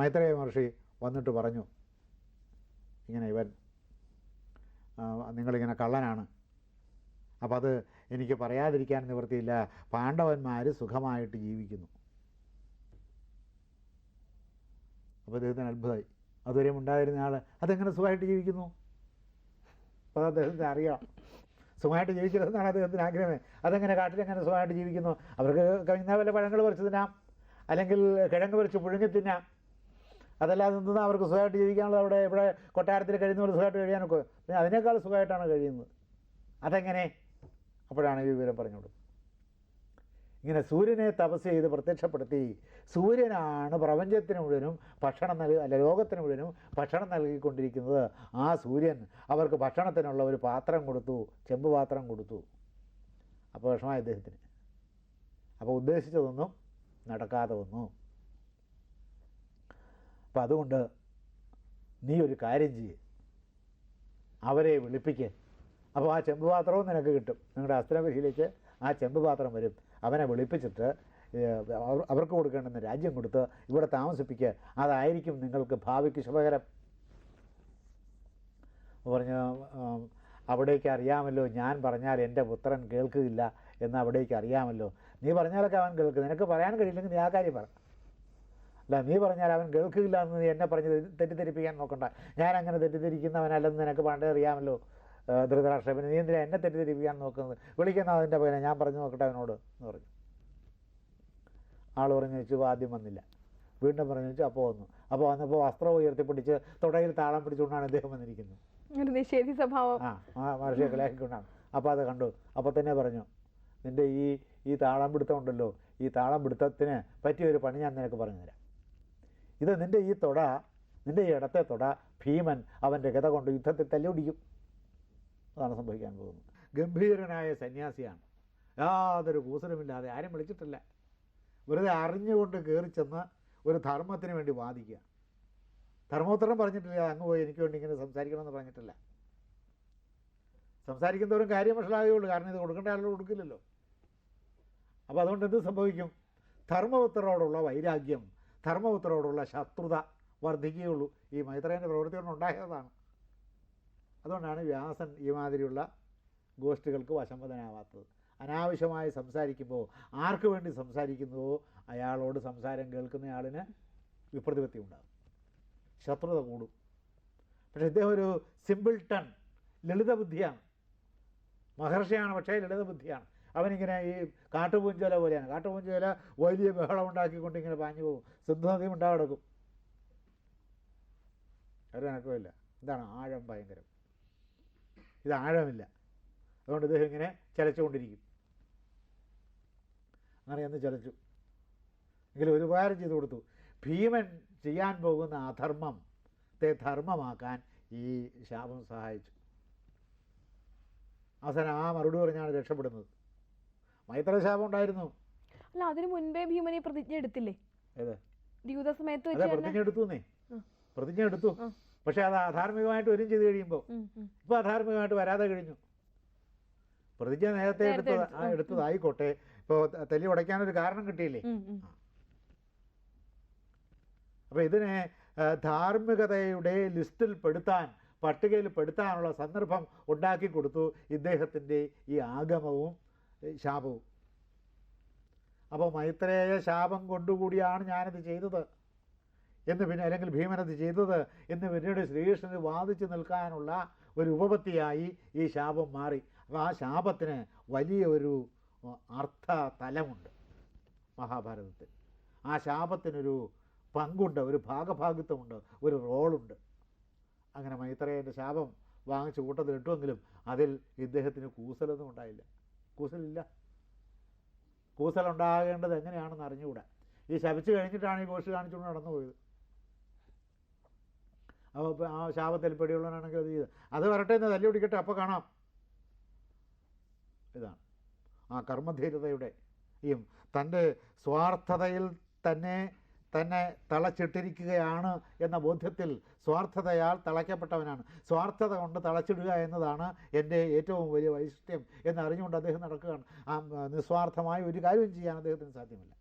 മൈത്രേയ മഹർഷി വന്നിട്ട് പറഞ്ഞു ഇങ്ങനെ ഇവൻ നിങ്ങളിങ്ങനെ കള്ളനാണ്. അപ്പം അത് എനിക്ക് പറയാതിരിക്കാൻ നിവൃത്തിയില്ല. പാണ്ഡവന്മാർ സുഖമായിട്ട് ജീവിക്കുന്നു. അപ്പോൾ അദ്ദേഹത്തിന് അത്ഭുതമായി അതുവരെയും ഉണ്ടായിരുന്ന ആൾ അതെങ്ങനെ സുഖമായിട്ട് ജീവിക്കുന്നു? അപ്പോൾ അദ്ദേഹത്തിന് അറിയാം. സുഖമായിട്ട് ജീവിക്കരുതെന്നാണ് അദ്ദേഹത്തിന് ആഗ്രഹമേ അതെങ്ങനെ കാട്ടിലെങ്ങനെ സുഖമായിട്ട് ജീവിക്കുന്നു? അവർക്ക് കഴിഞ്ഞ വല്ല പഴങ്ങൾ പറിച്ചു തിന്നാം. അല്ലെങ്കിൽ കിഴങ്ങ് പറിച്ച് പുഴുങ്ങി തിന്നാം. അതല്ലാതെ നിന്ന് അവർക്ക് സുഖമായിട്ട് ജീവിക്കാനുള്ള അവിടെ ഇവിടെ കൊട്ടാരത്തിൽ കഴിയുന്നവർ സുഖമായിട്ട് കഴിയാനൊക്കെ അതിനേക്കാൾ സുഖമായിട്ടാണ് കഴിയുന്നത്. അതെങ്ങനെ? അപ്പോഴാണ് ഈ വിവരം പറഞ്ഞോളൂ ഇങ്ങനെ സൂര്യനെ തപസ് ചെയ്ത് പ്രത്യക്ഷപ്പെടുത്തി സൂര്യനാണ് പ്രപഞ്ചത്തിന് മുഴുവനും ഭക്ഷണം നൽകി അല്ല ലോകത്തിന് മുഴുവനും ഭക്ഷണം നൽകിക്കൊണ്ടിരിക്കുന്നത്. ആ സൂര്യൻ അവർക്ക് ഭക്ഷണത്തിനുള്ള ഒരു പാത്രം കൊടുത്തു ചെമ്പ് പാത്രം കൊടുത്തു. അപ്പോൾ വിഷമമായി അദ്ദേഹത്തിന് അപ്പോൾ ഉദ്ദേശിച്ചതൊന്നും നടക്കാതെ വന്നു. അപ്പം അതുകൊണ്ട് നീ ഒരു കാര്യം ചെയ്യ്. അവരെ വിളിപ്പിക്ക്. അപ്പോൾ ആ ചെമ്പ് പാത്രവും നിനക്ക് കിട്ടും. നിങ്ങളുടെ അസ്ത്രപരിശീലിച്ച് ആ ചെമ്പ് പാത്രം വരും. അവനെ വിളിപ്പിച്ചിട്ട് അവർ- അവർക്ക് കൊടുക്കേണ്ടുന്ന രാജ്യം കൊടുത്ത് ഇവിടെ താമസിപ്പിക്കുക അതായിരിക്കും നിങ്ങൾക്ക് ഭാവിക്ക് ശുഭകരം. പറഞ്ഞു അവിടേക്ക് അറിയാമല്ലോ. ഞാൻ പറഞ്ഞാൽ എന്റെ പുത്രൻ കേൾക്കുകയില്ല എന്ന് അവിടേക്ക് അറിയാമല്ലോ. നീ പറഞ്ഞാലൊക്കെ അവൻ കേൾക്കും. നിനക്ക് പറയാൻ കഴിയില്ലെങ്കിൽ നീ ആ കാര്യം പറ. അല്ല നീ പറഞ്ഞാൽ അവൻ കേൾക്കില്ല എന്ന് നീ എന്നെ പറഞ്ഞ് തെറ്റി- തെറ്റിദ്ധരിപ്പിക്കാൻ നോക്കണ്ട. ഞാൻ അങ്ങനെ തെറ്റിദ്ധരിക്കുന്നവനല്ലെന്ന് നിനക്ക് പണ്ടേ അറിയാമല്ലോ ധൃതരാഷ്ട്ര പിന്നെ നീ എന്തിനാ എന്നെ തെറ്റിദ്ധരിപ്പിക്കാൻ നോക്കുന്നത്? വിളിക്കുന്ന അതിന്റെ പകരം ഞാൻ പറഞ്ഞു നോക്കട്ടെ അവനോട് എന്ന് പറഞ്ഞു. ആൾ പറഞ്ഞു വെച്ചു ആദ്യം വന്നില്ല. വീണ്ടും പറഞ്ഞു വെച്ചു അപ്പോൾ വന്നു. അപ്പോൾ വന്നപ്പോൾ വസ്ത്രം ഉയർത്തിപ്പിടിച്ച് തുടയിൽ താളം പിടിച്ചുകൊണ്ടാണ് ഇദ്ദേഹം വന്നിരിക്കുന്നത്. ഒരു നിഷേധി സ്വഭാവം. ആ മഹർഷിയെ കളിയാക്കിക്കൊണ്ടാണ് അപ്പോൾ അത് കണ്ടു. അപ്പോൾ തന്നെ പറഞ്ഞു നിന്റെ ഈ ഈ താളം പിടുത്തം ഉണ്ടല്ലോ. ഈ താളം പിടുത്തത്തിന് പറ്റിയ ഒരു പണി ഞാൻ നിനക്ക് പറഞ്ഞു തരാം. ഇത് നിന്റെ ഈ തൊട നിന്റെ ഈ ഇടത്തെ തൊട ഭീമൻ അവന്റെ ഗത കൊണ്ട് യുദ്ധത്തിൽ തല്ലൊടിക്കും അതാണ് സംഭവിക്കാൻ പോകുന്നത്. ഗംഭീരനായ സന്യാസിയാണ്. യാതൊരു കൂസലുമില്ലാതെ ആരും വിളിച്ചിട്ടില്ല. വെറുതെ അറിഞ്ഞുകൊണ്ട് കയറി ചെന്ന് ഒരു ധർമ്മത്തിന് വേണ്ടി വാദിക്കുക. ധർമ്മോത്തരം പറഞ്ഞിട്ടില്ല അങ്ങ് പോയി എനിക്ക് വേണ്ടി ഇങ്ങനെ സംസാരിക്കണമെന്ന് പറഞ്ഞിട്ടില്ല. സംസാരിക്കുന്നവരും കാര്യം മനസ്സിലാകുകയുള്ളൂ കാരണം ഇത് കൊടുക്കേണ്ട ആളുകൾ കൊടുക്കില്ലല്ലോ. അപ്പോൾ അതുകൊണ്ട് എന്ത് സംഭവിക്കും? ധർമ്മപുത്രരോടുള്ള വൈരാഗ്യം ധർമ്മപുത്രരോടുള്ള ശത്രുത വർദ്ധിക്കുകയുള്ളൂ. ഈ മൈത്രേന്റെ പ്രവൃത്തി കൊണ്ട് ഉണ്ടായതാണ്. അതുകൊണ്ടാണ് വ്യാസൻ ഈ മാതിരിയുള്ള ഗോഷ്ഠികൾക്ക് വശംവദനാവാത്തത് അനാവശ്യമായി സംസാരിക്കുമ്പോൾ ആർക്ക് വേണ്ടി സംസാരിക്കുന്നുവോ അയാളോട് സംസാരം കേൾക്കുന്നയാളിന് വിപ്രതിപത്തി ഉണ്ടാകും. ശത്രുത കൂടും. പക്ഷേ ഇദ്ദേഹം ഒരു സിമ്പിൾ ടൺ ലളിതബുദ്ധിയാണ്. മഹർഷിയാണ് പക്ഷേ ലളിത ബുദ്ധിയാണ് അവനിങ്ങനെ ഈ കാട്ടുപൂഞ്ചോല പോലെയാണ്. കാട്ടുപൂഞ്ചോല വലിയ ബഹളം ഉണ്ടാക്കിക്കൊണ്ട് ഇങ്ങനെ പാഞ്ഞു പോകും. സിദ്ധനദി ഉണ്ടാകിടക്കും ഒരു കണക്കുമില്ല ഇതാണ് ആഴം ഭയങ്കരം. ഇത് ആഴമില്ല. അതുകൊണ്ട് ഇദ്ദേഹം ഇങ്ങനെ ചലച്ചുകൊണ്ടിരിക്കും. അങ്ങനെ എന്ന് ചലച്ചു. എങ്കിലും ഒരു ഉപകാരം ചെയ്തു കൊടുത്തു. ഭീമൻ ചെയ്യാൻ പോകുന്ന അധർമ്മം ത്തെ ധർമ്മമാക്കാൻ ഈ ശാപം സഹായിച്ചു. അവസാനം ആ മറുപടി പറഞ്ഞാണ് രക്ഷപ്പെടുന്നത്. മൈത്ര ശാപം ഉണ്ടായിരുന്നു. അല്ല അതിനു മുൻപേ ഭീമൻ ഈ പ്രതിജ്ഞ എടുത്തില്ലേ? ഏത്? ദ്യൂത സമയത്ത് അതെ പ്രതിജ്ഞ എടുത്തു പ്രതിജ്ഞ എടുത്തു. പക്ഷെ അത് അധാർമികമായിട്ട് വരും ചെയ്ത് കഴിയുമ്പോൾ ഇപ്പൊ. അധാർമികമായിട്ട് വരാതെ കഴിഞ്ഞു. പ്രതിജ്ഞ നേരത്തെ എടുത്ത. എടുത്തത് എടുത്തതായിക്കോട്ടെ. ഇപ്പോൾ തല്ലി ഉടയ്ക്കാനൊരു കാരണം കിട്ടിയില്ലേ. അപ്പോൾ ഇതിനെ ധാർമ്മികതയുടെ ലിസ്റ്റിൽ പെടുത്താൻ പട്ടികയിൽ പെടുത്താനുള്ള സന്ദർഭം ഉണ്ടാക്കി കൊടുത്തു ഇദ്ദേഹത്തിന്റെ ഈ ആഗമവും. ശാപവും. അപ്പോൾ മൈത്രേയ ശാപം കൊണ്ടുകൂടിയാണ് ഞാനത് ചെയ്തത്. എന്ന് പിന്നെ അല്ലെങ്കിൽ ഭീമനത് ചെയ്തത് എന്ന് പിന്നീട് ശ്രീകൃഷ്ണന് വാദിച്ചു നിൽക്കാനുള്ള ഒരു ഉപപത്തിയായി ഈ ശാപം മാറി. അപ്പോൾ ആ ശാപത്തിന് വലിയ ഒരു അർത്ഥ തലമുണ്ട് മഹാഭാരതത്തിൽ. ആ ശാപത്തിനൊരു പങ്കുണ്ട് ഒരു ഭാഗഭാഗിത്വമുണ്ട് ഒരു റോളുണ്ട്. അങ്ങനെ മൈത്രേയന്റെ ശാപം വാങ്ങിച്ച് കൂട്ടത്തിലിട്ടുവെങ്കിലും അതിൽ ഇദ്ദേഹത്തിന് കൂസലൊന്നും ഉണ്ടായില്ല. കൂസലില്ല. കൂസലുണ്ടാകേണ്ടത് എങ്ങനെയാണെന്ന് അറിഞ്ഞുകൂടാ. ഈ ശപിച്ചു കഴിഞ്ഞിട്ടാണ് ഈ ഗോഷ്ഠി കാണിച്ചുകൊണ്ട് നടന്നു പോയത് അപ്പോൾ ആ ശാപത്തിൽ പെടിയുള്ളവനാണെങ്കിൽ അത് ചെയ്ത്. അത് വരട്ടെ എന്ന് തല്ലി പിടിക്കട്ടെ അപ്പോൾ കാണാം. ഇതാണ്. ആ കർമ്മധീരതയുടെ ഈ തന്റെ സ്വാർത്ഥതയിൽ തന്നെ തന്നെ തളച്ചിട്ടിരിക്കുകയാണ് എന്ന ബോധ്യത്തിൽ സ്വാർത്ഥതയാൽ തളയ്ക്കപ്പെട്ടവനാണ്. സ്വാർത്ഥത കൊണ്ട് തളച്ചിടുക എന്നതാണ് എന്റെ ഏറ്റവും വലിയ വൈശിഷ്ട്യം എന്നറിഞ്ഞുകൊണ്ട് അദ്ദേഹം നടക്കുകയാണ്. ആ നിസ്വാർത്ഥമായ ഒരു കാര്യവും ചെയ്യാൻ അദ്ദേഹത്തിന് സാധ്യമല്ല.